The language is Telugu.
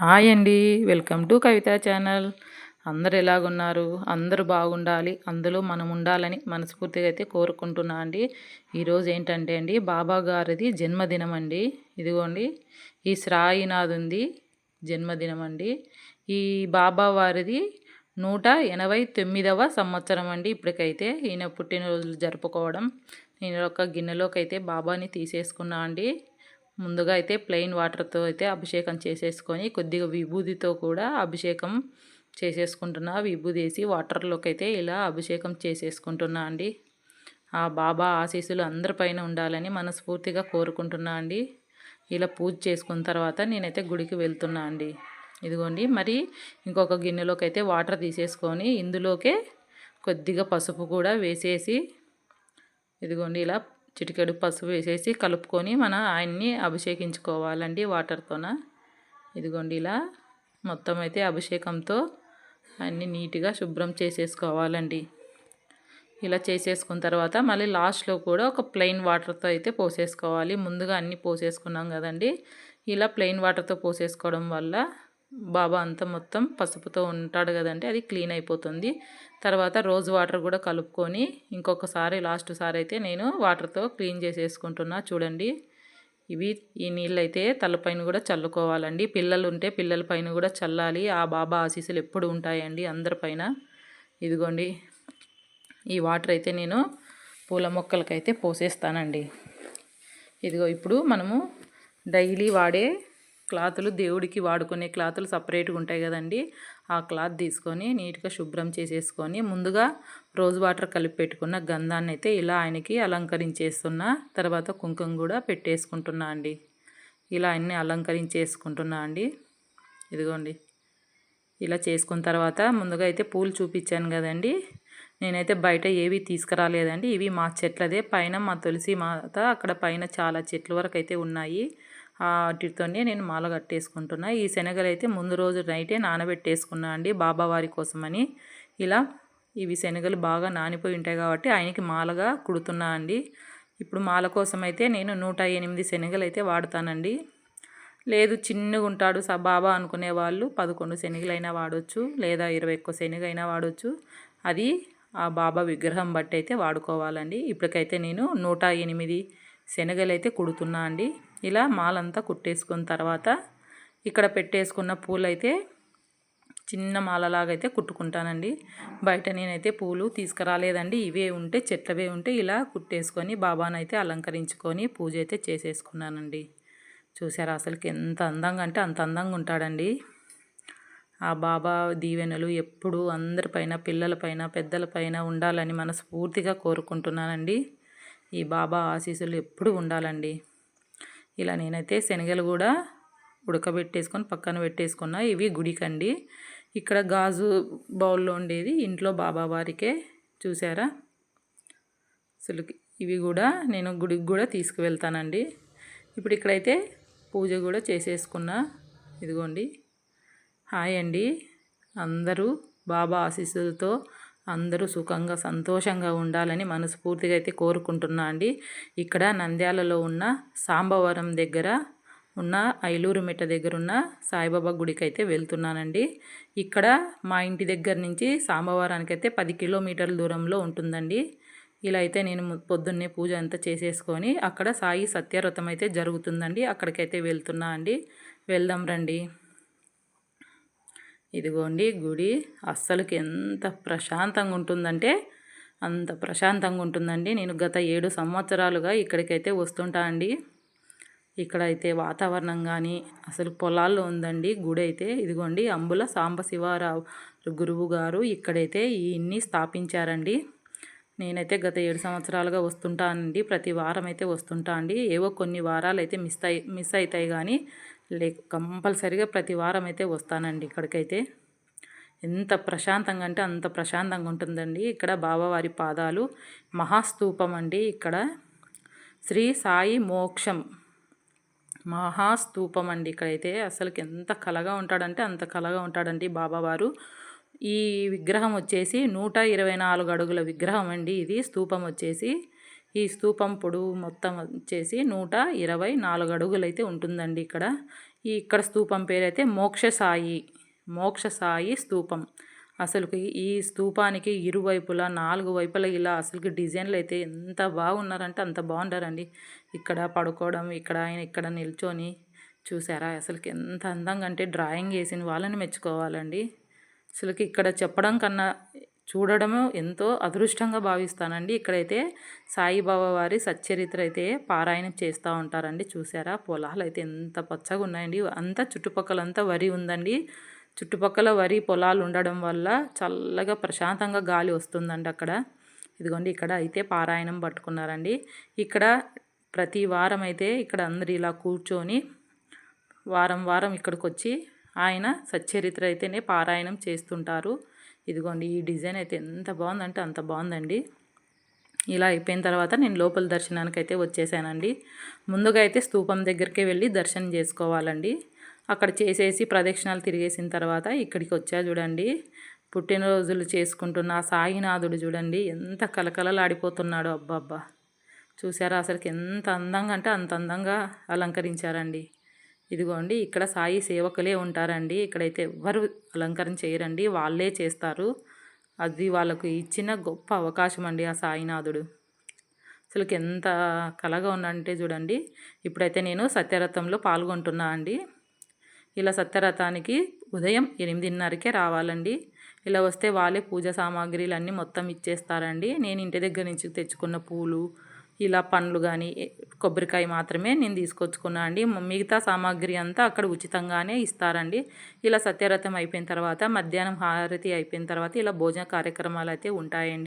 హాయ్ అండి. Welcome to Kavitha channel. అందరు ఎలాగున్నారు? అందరూ బాగుండాలి. అందులో మనం ఉండాలని మనస్ఫూర్తిగా అయితే కోరుకుంటున్నా అండి. ఈరోజు ఏంటంటే అండి బాబా గారిది జన్మదినం అండి. ఇదిగోండి ఈ శ్రాయినాథ్ ఉంది జన్మదినం అండి. ఈ బాబా వారిది నూట ఎనభై తొమ్మిదవ సంవత్సరం అండి ఇప్పటికైతే. ఈయన పుట్టినరోజులు జరుపుకోవడం. నేను ఒక గిన్నెలోకి అయితే బాబాని తీసేసుకున్నా అండి. ముందుగా అయితే ప్లెయిన్ వాటర్తో అయితే అభిషేకం చేసేసుకొని కొద్దిగా విభూదితో కూడా అభిషేకం చేసేసుకుంటున్నా. విభూది వేసి వాటర్లోకి అయితే ఇలా అభిషేకం చేసేసుకుంటున్నా అండి. ఆ బాబా ఆశీస్సులు అందరిపైన ఉండాలని మనస్ఫూర్తిగా కోరుకుంటున్నా అండి. ఇలా పూజ చేసుకున్న తర్వాత నేనైతే గుడికి వెళ్తున్నా అండి. ఇదిగోండి మరి ఇంకొక గిన్నెలోకి అయితే వాటర్ తీసేసుకొని ఇందులోకే కొద్దిగా పసుపు కూడా వేసేసి ఇదిగోండి ఇలా చిటికెడు పసుపు వేసేసి కలుపుకొని మనం ఆయన్ని అభిషేకించుకోవాలండి వాటర్తోన. ఇదిగోండి ఇలా మొత్తం అయితే అభిషేకంతో అన్నీ నీట్గా శుభ్రం చేసేసుకోవాలండి. ఇలా చేసేసుకున్న తర్వాత మళ్ళీ లాస్ట్లో కూడా ఒక ప్లెయిన్ వాటర్తో అయితే పోసేసుకోవాలి. ముందుగా అన్నీ పోసేసుకున్నాం కదండి. ఇలా ప్లెయిన్ వాటర్తో పోసేసుకోవడం వల్ల బాబా అంతా మొత్తం పసుపుతో ఉంటాడు కదండి అది క్లీన్ అయిపోతుంది. తర్వాత రోజ్ వాటర్ కూడా కలుపుకొని ఇంకొకసారి లాస్ట్ సారి అయితే నేను వాటర్తో క్లీన్ చేసేసుకుంటున్నా. చూడండి ఇవి ఈ నీళ్ళు అయితే తలపైన కూడా చల్లుకోవాలండి. పిల్లలు ఉంటే పిల్లల పైన కూడా చల్లాలి. ఆ బాబా ఆశీస్సులు ఎప్పుడు ఉంటాయండి అందరిపైన ఇదిగోండి ఈ వాటర్ అయితే నేను పూల మొక్కలకైతే పోసేస్తానండి. ఇదిగో ఇప్పుడు మనము డైలీ వాడే క్లాతులు దేవుడికి వాడుకునే క్లాతులు సపరేట్గా ఉంటాయి కదండి. ఆ క్లాత్ తీసుకొని నీట్గా శుభ్రం చేసేసుకొని ముందుగా రోజ్ వాటర్ కలిపి పెట్టుకున్న గంధాన్ని అయితే ఇలా ఆయనకి అలంకరించేస్తున్నా తర్వాత కుంకుమ కూడా పెట్టేసుకుంటున్నా అండి. ఇలా ఆయన్ని అలంకరించేసుకుంటున్నా అండి. ఇదిగోండి. ఇలా చేసుకున్న తర్వాత ముందుగా అయితే పూలు చూపించాను కదండి. నేనైతే బయట ఏవి తీసుకురాలేదండి. ఇవి మా చెట్లదే. పైన మా తులసి మాత అక్కడ పైన చాలా చెట్ల వరకు అయితే ఉన్నాయి. వాటితోనే నేను మాల కట్టేసుకుంటున్నా. ఈ శనగలు అయితే ముందు రోజు నైటే నానబెట్టేసుకున్నా అండి బాబావారి కోసమని. ఇలా ఇవి శనగలు బాగా నానిపోయి ఉంటాయి కాబట్టి ఆయనకి మాలగా కుడుతున్నా అండి. ఇప్పుడు మాల కోసం అయితే నేను నూట ఎనిమిది శనగలు అయితే వాడతానండి. లేదు చిన్నగా ఉంటాడు స బాబా అనుకునే వాళ్ళు పదకొండు శనగలైనా వాడవచ్చు లేదా ఇరవై ఒక్క శనగైనా వాడవచ్చు అది ఆ బాబా విగ్రహం బట్టి అయితే వాడుకోవాలండి. ఇప్పటికైతే నేను నూట ఎనిమిది శనగలు అయితే కుడుతున్నా అండి. ఇలా మాలంతా కుట్టేసుకున్న తర్వాత ఇక్కడ పెట్టేసుకున్న పూలైతే చిన్న మాలలాగా అయితే కుట్టుకుంటానండి. బయట నేనైతే పూలు తీసుకురాలేదండి. ఇవే ఉంటే చెట్లవే ఉంటే ఇలా కుట్టేసుకొని బాబానైతే అలంకరించుకొని పూజ అయితే చేసేసుకున్నానండి. చూసారా అసలుకి ఎంత అందంగా అంటే అంత అందంగా ఉంటాడండి. ఆ బాబా దీవెనలు ఎప్పుడు అందరిపైన పిల్లలపైన పెద్దలపైన ఉండాలని మనస్ఫూర్తిగా కోరుకుంటున్నానండి. ఈ బాబా ఆశీస్సులు ఎప్పుడు ఉండాలండి. ఇలా నేనైతే శనగలు కూడా ఉడకబెట్టేసుకొని పక్కన పెట్టేసుకున్నా. ఇవి గుడికండి. ఇక్కడ గాజు బౌల్లో ఉండేది. ఇంట్లో బాబా వారికే చూసారా? అసలు ఇవి కూడా నేను గుడికి కూడా తీసుకువెళ్తానండి. ఇప్పుడు ఇక్కడైతే పూజ కూడా చేసేసుకున్నా. ఇదిగోండి. హాయ్ అండి. అందరూ బాబా ఆశీస్సులతో అందరూ సుఖంగా సంతోషంగా ఉండాలని మనస్ఫూర్తిగా అయితే కోరుకుంటున్నా అండి. ఇక్కడ నంద్యాలలో ఉన్న సాంబవరం దగ్గర ఉన్న ఐలూరు మెట్ట దగ్గర ఉన్న సాయిబాబా గుడికి అయితే వెళ్తున్నానండి. ఇక్కడ మా ఇంటి దగ్గర నుంచి సాంబవరానికి అయితే పది కిలోమీటర్ల దూరంలో ఉంటుందండి. ఇలా అయితే నేను పొద్దున్నే పూజ అంతా చేసేసుకొని అక్కడ సాయి సత్యవ్రతం అయితే జరుగుతుందండి. అక్కడికైతే వెళ్తున్నా అండి. వెళ్దాం రండి. ఇదిగోండి గుడి అస్సలకి ఎంత ప్రశాంతంగా ఉంటుందంటే అంత ప్రశాంతంగా ఉంటుందండి. నేను గత ఏడు సంవత్సరాలుగా ఇక్కడికైతే వస్తుంటా అండి. ఇక్కడైతే వాతావరణం కానీ అసలు పొలాల్లో ఉందండి గుడి అయితే. ఇదిగోండి అంబుల సాంబశివారావు గురువు గారు ఇక్కడైతే ఇన్ని స్థాపించారండి. నేనైతే గత ఏడు సంవత్సరాలుగా వస్తుంటానండి ప్రతి వారం అయితే వస్తుంటా అండి. ఏవో కొన్ని వారాలు అయితే మిస్ అయి మిస్ అవుతాయి కానీ లే కంపల్సరిగా ప్రతి వారం అయితే వస్తానండి ఇక్కడికైతే. ఎంత ప్రశాంతంగా అంటే అంత ప్రశాంతంగా ఉంటుందండి ఇక్కడ బాబావారి పాదాలు. మహాస్తూపం అండి ఇక్కడ. శ్రీ సాయి మోక్షం. మహాస్తూపం అండి ఇక్కడైతే. అసలుకి ఎంత కలగా ఉంటాడంటే అంత కలగా ఉంటాడండి బాబావారు. ఈ విగ్రహం వచ్చేసి నూట ఇరవై నాలుగు అడుగుల విగ్రహం అండి ఇది. స్తూపం వచ్చేసి ఈ స్తూపం పొడవు మొత్తం వచ్చేసి నూట ఇరవై నాలుగు అడుగులైతే ఉంటుందండి ఇక్కడ. ఈ ఇక్కడ స్తూపం పేరైతే మోక్షసాయి మోక్షసాయి స్తూపం అసలుకి ఈ స్తూపానికి ఇరువైపులా నాలుగు వైపులా ఇలా అసలుకి డిజైన్లు అయితే ఎంత బాగున్నారంటే అంత బాగుంటారండి ఇక్కడ పడుకోవడం ఇక్కడ ఆయన ఇక్కడ నిల్చొని చూసారా? అసలుకి ఎంత అందంగా అంటే డ్రాయింగ్ వేసిన వాళ్ళని మెచ్చుకోవాలండి. అసలుకి ఇక్కడ చెప్పడం కన్నా చూడడము ఎంతో అదృష్టంగా భావిస్తానండి. ఇక్కడైతే సాయిబాబా వారి సచ్చరిత్ర అయితే పారాయణం చేస్తూ ఉంటారండి. చూసారా? పొలాలు అయితే ఎంత పచ్చగా ఉన్నాయండి అంతా చుట్టుపక్కలంతా వరి ఉందండి. చుట్టుపక్కల వరి పొలాలు ఉండడం వల్ల చల్లగా ప్రశాంతంగా గాలి వస్తుందండి అక్కడ. ఇదిగోండి ఇక్కడ అయితే పారాయణం పట్టుకున్నారండి. ఇక్కడ ప్రతి వారం అయితే ఇక్కడ అందరు ఇలా కూర్చొని వారం వారం ఇక్కడికి వచ్చి ఆయన సచ్చరిత్ర అయితేనే పారాయణం చేస్తుంటారు. ఇదిగోండి ఈ డిజైన్ అయితే ఎంత బాగుందంటే అంత బాగుందండి. ఇలా అయిపోయిన తర్వాత నేను లోపల దర్శనానికి అయితే వచ్చేసానండి. ముందుగా అయితే స్తూపం దగ్గరికి వెళ్ళి దర్శనం చేసుకోవాలండి. అక్కడ చేసేసి ప్రదక్షిణాలు తిరిగేసిన తర్వాత ఇక్కడికి వచ్చా చూడండి. పుట్టినరోజులు చేసుకుంటున్న సాయినాథుడు చూడండి ఎంత కలకలలాడిపోతున్నాడో అబ్బా చూసారా అసలుకి ఎంత అందంగా అంటే అంత అందంగా అలంకరించారండి. ఇదిగోండి ఇక్కడ సాయి సేవకులే ఉంటారండి. ఇక్కడైతే ఎవ్వరు అలంకరణ చేయరండి. వాళ్ళే చేస్తారు. అది వాళ్ళకు ఇచ్చిన గొప్ప అవకాశం అండి ఆ సాయినాథుడు. అసలుకి ఎంత కలగా ఉందంటే చూడండి. ఇప్పుడైతే నేను సత్యరథంలో పాల్గొంటున్నా అండి. ఇలా సత్యరథానికి ఉదయం ఎనిమిదిన్నరకే రావాలండి. ఇలా వస్తే వాళ్ళే పూజ సామాగ్రిలు అన్నీ మొత్తం ఇచ్చేస్తారండి. నేను ఇంటి దగ్గర నుంచి తెచ్చుకున్న పూలు ఇలా పండ్లు కానీ కొబ్బరికాయ మాత్రమే నేను తీసుకొచ్చుకున్నా అండి. మిగతా సామాగ్రి అంతా అక్కడ ఉచితంగానే ఇస్తారండి. ఇలా సత్యరథం అయిపోయిన తర్వాత మధ్యాహ్నం హారతి అయిపోయిన తర్వాత ఇలా భోజన కార్యక్రమాలు అయితే ఉంటాయండి.